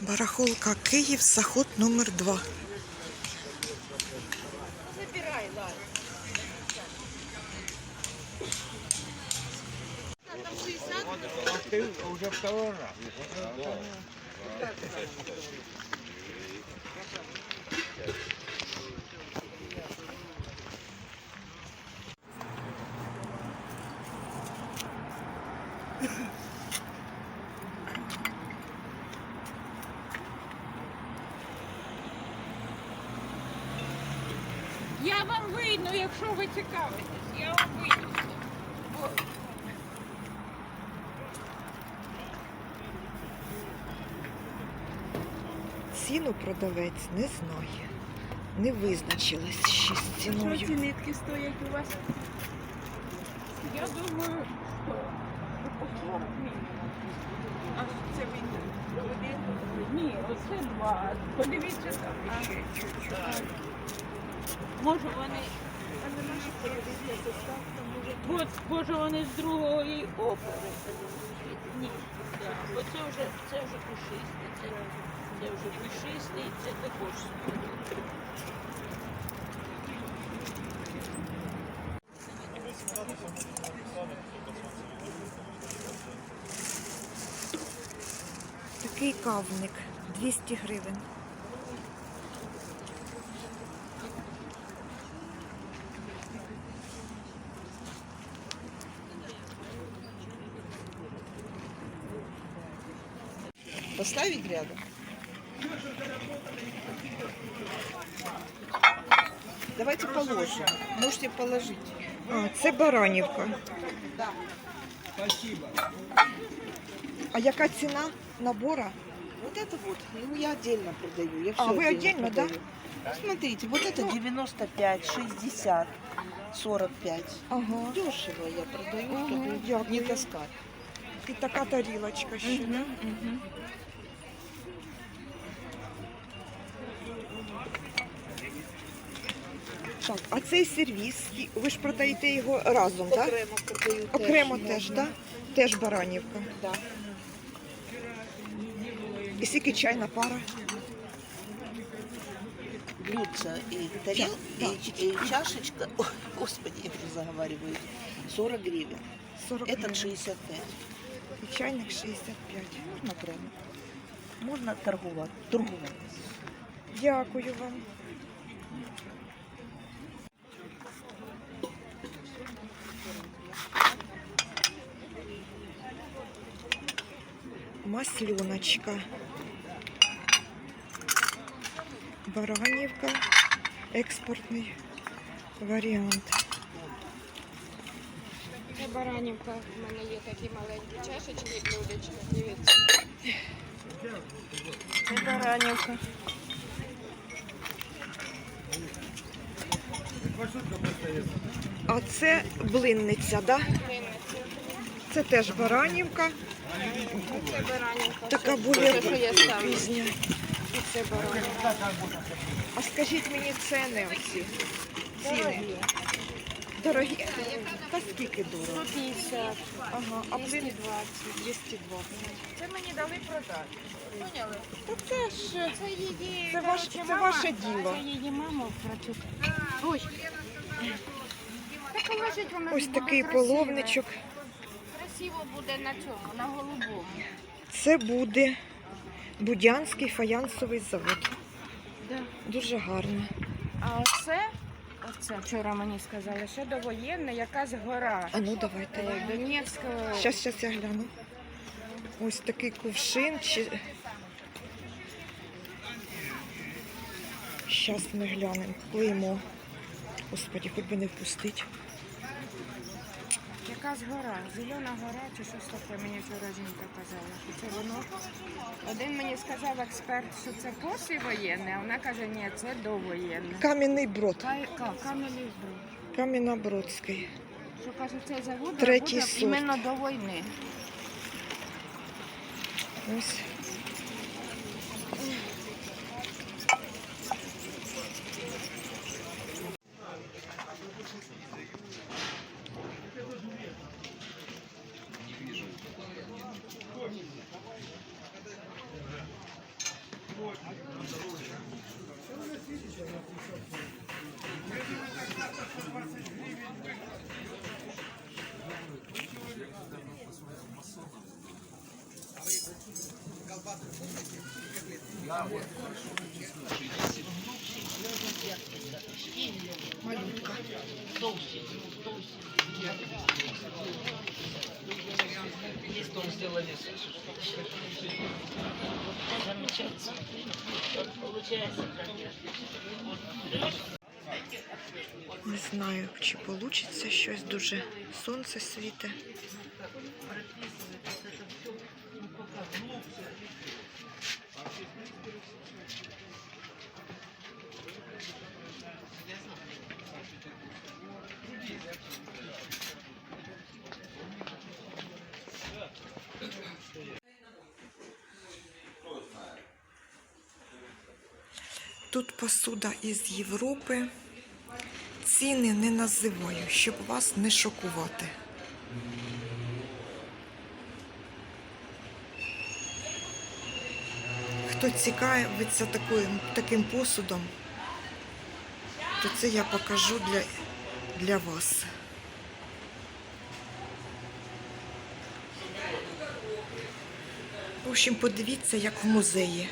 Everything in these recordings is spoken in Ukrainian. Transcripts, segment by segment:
Барахолка Київ, заход номер 2 Забирай, уже второй раз. Вам вийду, якщо ви цікавитесь. Я вам вийду. Ціну продавець не знає. Не визначилась ще з Що ці нитки стоять у вас? Я думаю, що по 40 мінімум. А це він один? Ні, оце два. Подивіться там ще чуть-чуть. Може вони. От, може вони з другої опери. Ні, да. бо це вже, це вже пушистий, це, це вже пушистий, це також. Такий кавник 200 гривень. Поставить рядом? Давайте положим. Можете положить. А, це Баранівка. А яка ціна набора? Вот это вот, ну, я отдельно продаю. Я А, всё вы отдельно, да? продаю. Ну, смотрите, вот это 95, 60, 45. Ага. Дешево я продаю, Ага, чтобы не дякую. таскать. І така тарілочка ще. Мгм, мгм. Так, а цей сервіс, ви ж продаєте його разом, так? Окремо продаю. Окремо теж, можна. так? Теж Баранівка. Да. І скільки чайна пара? Блюдце и тарел, Да, и, и чашечка, Ой, господи, я уже заговариваю, 40 гривен. 40 Этот гривень. 65. І чайник 65. Можно прямо. Можно торговать. торговать. Дякую вам. Маслюночка. Баранівка. Експортний варіант. Це баранівка. У мене є такі маленькі чашечки, блюдечки. Дивіться. Це баранівка. А це блинниця, да? Винниці. Це теж баранівка. Така буде пізня. І це баранівка. А скажіть мені ціни оці. Ціни. Дорогі. Та скільки дорого? 150, Ага, а блин 220. 220. Це мені дали продати. Поняли? Та це ж Це її, Це ваш- це ваше діло. Це її мама працює. Ой. Та положить ось такий половничок. Красиво буде на цьому, на голубому. Це буде Будянський фаянсовий завод. Да. Дуже гарно. А оце, оце вчора мені сказали, ще довоєнна якась гора. А ну давайте. Е, Донецького. Щас, щас я гляну. Ось такий кувшин. Чи... Щас ми глянемо. Клеймо. Господи, хоч би не впустить. Якась гора, зелена гора чи щось таке, мені вчора жінка казала, що це воно. Один мені сказав експерт, що це післявоєнне, а вона каже, ні, це довоєнне. Кам'яний брод. Кай- ка- Кам'яний брод. Кам'янобродський. Що каже, цей завод Третій сорт. іменно до війни. Ось. Малютка. Не знаю, чи вийде щось дуже сонце світе. Тут посуда із Європи. Ціни не називаю, щоб вас не шокувати. Хто цікавиться таким, таким посудом, то це я покажу для, для вас. В общем, подивіться, як в музеї.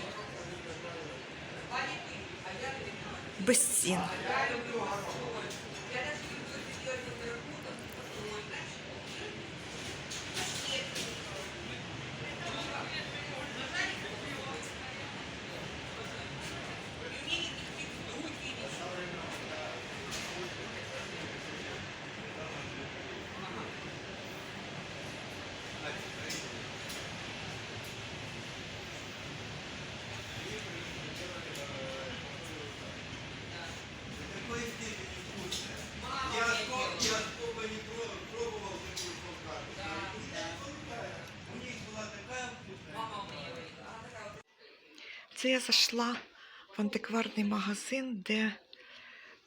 Без цін. Це я зайшла в антикварний магазин, де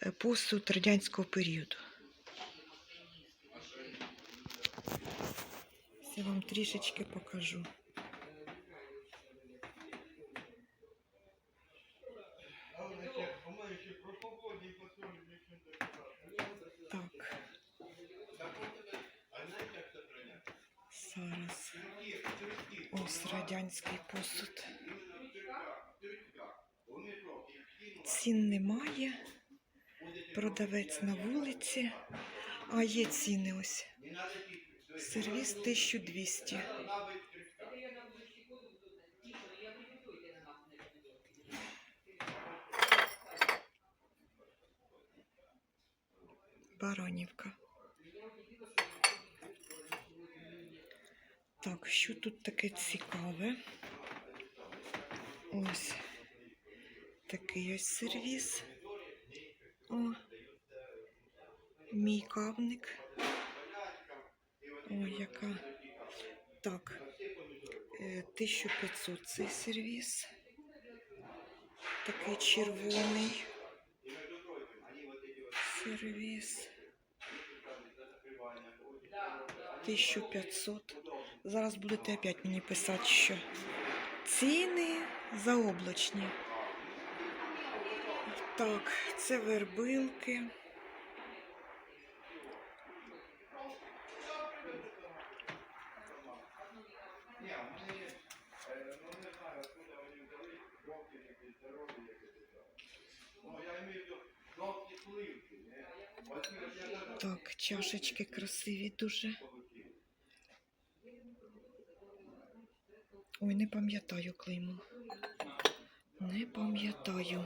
е, посуд радянського періоду. Я вам трішечки покажу. Так. Зараз. Ось радянський посуд. Цін немає. Продавець на вулиці. А є ціни ось. Сервіс 1200. Баранівка. Так, що тут таке цікаве? Ось такий ось сервіс. О, мій кавник. О, яка. Так, е, 1500 цей сервіс. Такий червоний сервіс. 1500. Зараз будете опять мені писати, що ціни заоблачні. Так, це вербилки. Так, чашечки красиві дуже. Ой, не пам'ятаю клейму. Не пам'ятаю.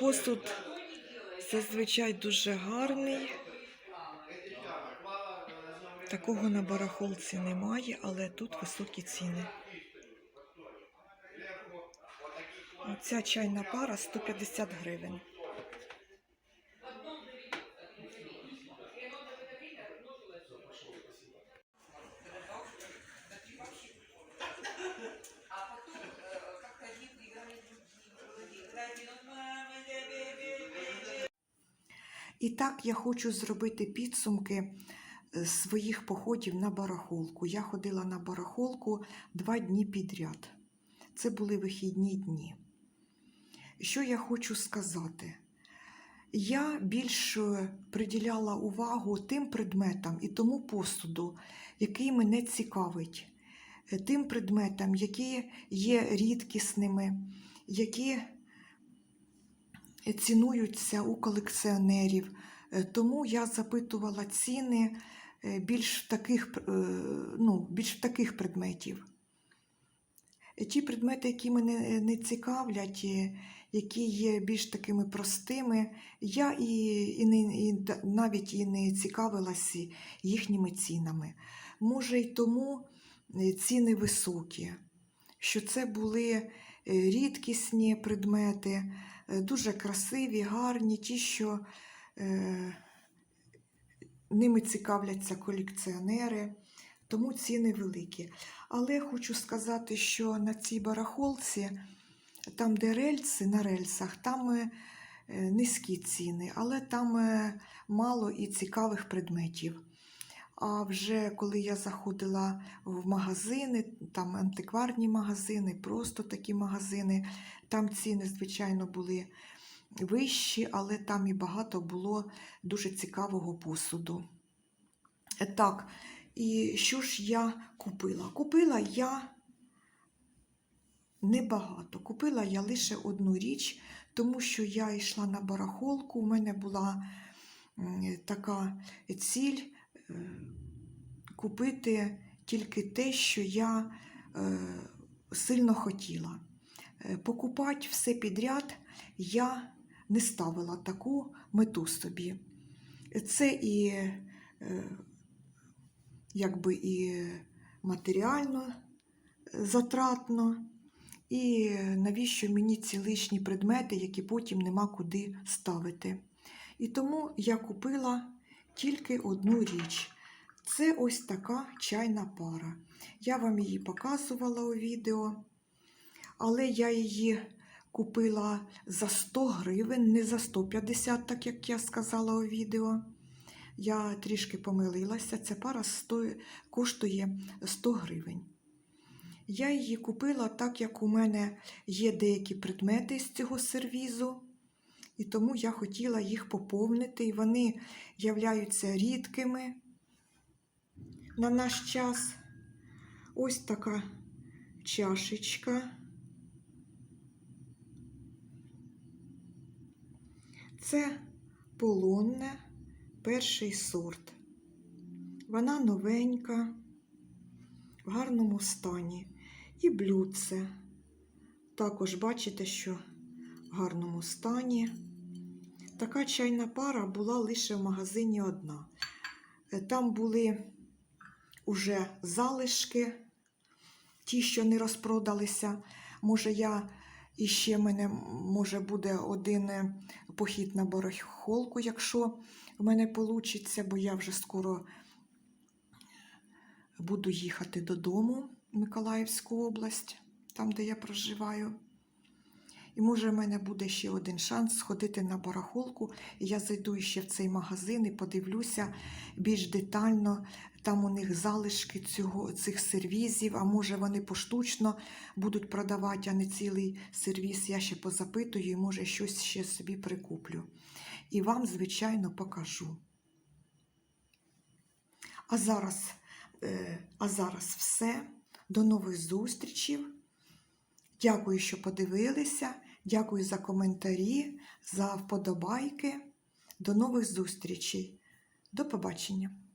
посуд зазвичай дуже гарний. Такого на барахолці немає, але тут високі ціни. Ця чайна пара 150 гривень. І так я хочу зробити підсумки е, своїх походів на барахолку. Я ходила на барахолку два дні підряд. Це були вихідні дні. Що я хочу сказати? Я більш е, приділяла увагу тим предметам і тому посуду, який мене цікавить, Е, тим предметам, які є рідкісними, які цінуються у колекціонерів. Е, Тому я запитувала ціни е, більш таких, е, ну, більш таких предметів. Ті предмети, які мене не цікавлять, які є більш такими простими, я і, і, не, і навіть і не цікавилася їхніми цінами. Може, й тому ціни високі, що це були рідкісні предмети, дуже красиві, гарні, ті, що е, ними цікавляться колекціонери, тому ціни великі. Але хочу сказати, що на цій барахолці, там, де рельси на рельсах, там е, е, низькі ціни, але там е, мало і цікавих предметів. А вже коли я заходила в магазини, там антикварні магазини, просто такі магазини, там ціни, звичайно, були вищі, але там і багато було дуже цікавого посуду. Е, Так, і що ж я купила? Купила я небагато. Купила я лише одну річ, тому що я йшла на барахолку, у мене була така ціль купити тільки те, що я е, сильно хотіла. Е, Покупати все підряд я не ставила таку мету собі. Це і е, якби і матеріально затратно, і навіщо мені ці лишні предмети, які потім нема куди ставити. І тому я купила тільки одну річ. Це ось така чайна пара. Я вам її показувала у відео, але я її купила за 100 гривень, не за 150, так як я сказала у відео. Я трішки помилилася, ця пара сто- коштує 100 гривень. Я її купила так, як у мене є деякі предмети з цього сервізу, і тому я хотіла їх поповнити, і вони являються рідкими на наш час. Ось така чашечка. Це полонне перший сорт. Вона новенька, в гарному стані. І блюдце. Також бачите, що в гарному стані. Така чайна пара була лише в магазині одна. Е, Там були уже залишки, ті, що не розпродалися. Може, я іще мене може буде один е, похід на барахолку, якщо в мене вийде, бо я вже скоро буду їхати додому в Миколаївську область, там, де я проживаю. І може в мене буде ще один шанс сходити на барахолку. І я зайду ще в цей магазин і подивлюся більш детально. Там у них залишки цього, цих сервізів, а може вони поштучно будуть продавати, а не цілий сервіз. Я ще позапитую і може щось ще собі прикуплю. І вам, звичайно, покажу. А зараз, е, а зараз все. До нових зустрічей. Дякую, що подивилися. Дякую за коментарі, за вподобайки. До нових зустрічей. До побачення!